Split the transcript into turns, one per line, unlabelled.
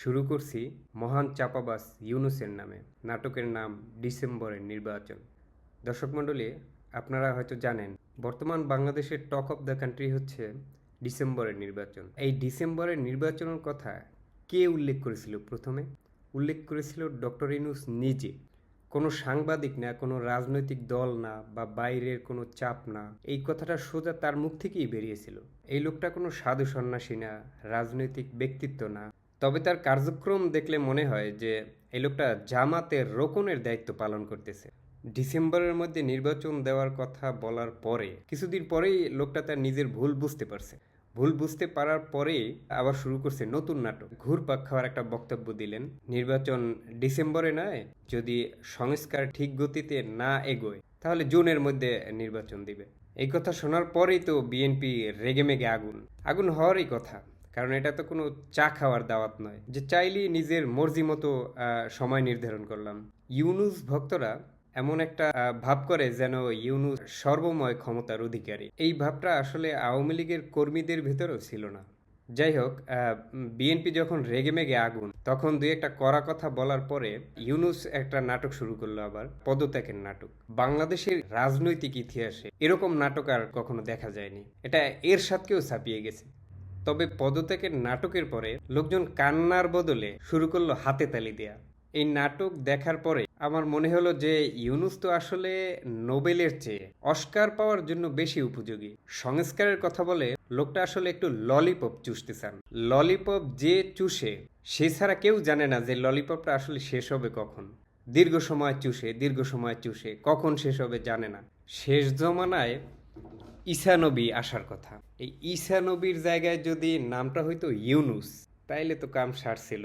শুরু করছি মহান চাপাবাস ইউনুসের নামে। নাটকের নাম ডিসেম্বরের নির্বাচন। দর্শক মণ্ডলী, আপনারা হয়তো জানেন, বর্তমান বাংলাদেশের টক অফ দ্য কান্ট্রি হচ্ছে ডিসেম্বরের নির্বাচন। এই ডিসেম্বরের নির্বাচনের কথা কে উল্লেখ করেছিল প্রথমে? উল্লেখ করেছিল ডক্টর ইনুস নিজে। কোনো সাংবাদিক না, কোনো রাজনৈতিক দল না বা বাইরের কোনো চাপ না, এই কথাটা সোজা তার মুখ থেকেই বেরিয়েছিল। এই লোকটা কোনো সাধু সন্ন্যাসী না, রাজনৈতিক ব্যক্তিত্ব না তবে তার কার্যক্রম দেখলে মনে হয় যে এই লোকটা জামাতের রোকনের দায়িত্ব পালন করতেছে। ডিসেম্বরের মধ্যে নির্বাচন দেওয়ার কথা বলার পরে, কিছুদিন পরেই লোকটা তার নিজের ভুল বুঝতে পারছে। ভুল বুঝতে পারার পরে আবার শুরু করছে নতুন নাটক। ঘুরপাক খাওয়ার একটা বক্তব্য দিলেন, নির্বাচন ডিসেম্বরে নয়, যদি সংস্কার ঠিক গতিতে না এগোয়, তাহলে জুনের মধ্যে নির্বাচন দিবে। এই কথা শোনার পরেই তো বিএনপি রেগেমেগে আগুন। আগুন হওয়ারই কথা। কারণ এটা তো কোনো চা খাওয়ার দাওয়াত নয়। যে চাইলেই নিজের মর্জি মতো সময় নির্ধারণ করলাম। ইউনুস ভক্তরা এমন একটা ভাব করে যেন ইউনুস সর্বময় ক্ষমতার অধিকারী। এই ভাবটা আসলে আওয়ামী লীগের কর্মীদের ভেতরেও ছিল না। যাই হোক বিএনপি যখন রেগেমেগে আগুন, তখন দুই একটা কড়া কথা বলার পরে ইউনুস একটা নাটক শুরু করল আবার, পদত্যাগের নাটক। বাংলাদেশের রাজনৈতিক ইতিহাসে এরকম নাটক আর কখনো দেখা যায়নি। এটা এর সাথেও ছাপিয়ে গেছে। তবে পদত্যাগের নাটকের পরে লোকজন কান্নার বদলে শুরু করল হাতে তালি দেয়া। এই নাটক দেখার পরে আমার মনে হলো যে ইউনুস তো আসলে নোবেলের চেয়ে অস্কার পাওয়ার জন্য বেশি উপযোগী। সংস্কারের কথা বলে লোকটা আসলে একটু ললিপপ চুষতে চান। ললিপপ যে চুষে, সে ছাড়া কেউ জানে না যে ললিপপটা আসলে শেষ হবে কখন। দীর্ঘ সময় চুষে, দীর্ঘ সময় চুষে, কখন শেষ হবে জানে না। শেষ জমানায় ঈসা নবী আসার কথা। এই ঈশানবীর জায়গায় যদি নামটা হইতো ইউনুস, তাইলে তো কাম সারছিল।